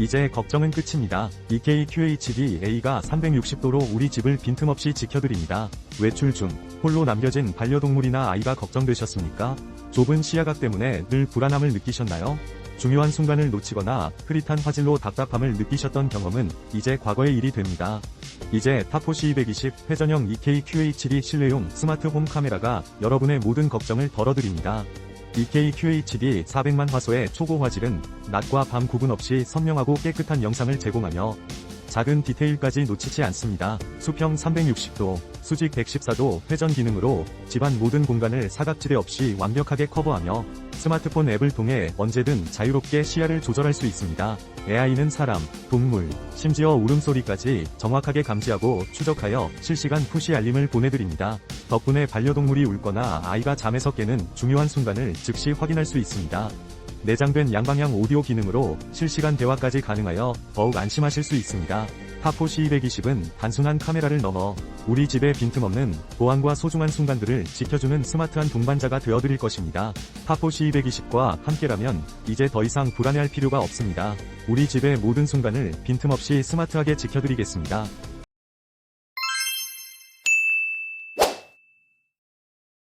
이제 걱정은 끝입니다. E EKQHD-A가 360도로 우리 집을 빈틈없이 지켜드립니다. 외출 중 홀로 남겨진 반려동물이나 아이가 걱정되셨습니까? 좁은 시야각 때문에 늘 불안함을 느끼셨나요? 중요한 순간을 놓치거나 흐릿한 화질로 답답함을 느끼셨던 경험은 이제 과거의 일이 됩니다. 이제 타포시 220 회전형 E EKQHD 실내용 스마트 홈 카메라가 여러분의 모든 걱정을 덜어드립니다. EKQHD 400만 화소의 초고 화질은 낮과 밤 구분 없이 선명하고 깨끗한 영상을 제공하며 작은 디테일까지 놓치지 않습니다. 수평 360도, 수직 114도 회전 기능으로 집안 모든 공간을 사각지대 없이 완벽하게 커버하며 스마트폰 앱을 통해 언제든 자유롭게 시야를 조절할 수 있습니다. AI는 사람, 동물, 심지어 울음소리까지 정확하게 감지하고 추적하여 실시간 푸시 알림을 보내드립니다. 덕분에 반려동물이 울거나 아이가 잠에서 깨는 중요한 순간을 즉시 확인할 수 있습니다. 내장된 양방향 오디오 기능으로 실시간 대화까지 가능하여 더욱 안심하실 수 있습니다. 타포시 220은 단순한 카메라를 넘어 우리 집의 빈틈없는 보안과 소중한 순간들을 지켜주는 스마트한 동반자가 되어드릴 것입니다. 타포시 220과 함께라면 이제 더 이상 불안해할 필요가 없습니다. 우리 집의 모든 순간을 빈틈없이 스마트하게 지켜드리겠습니다.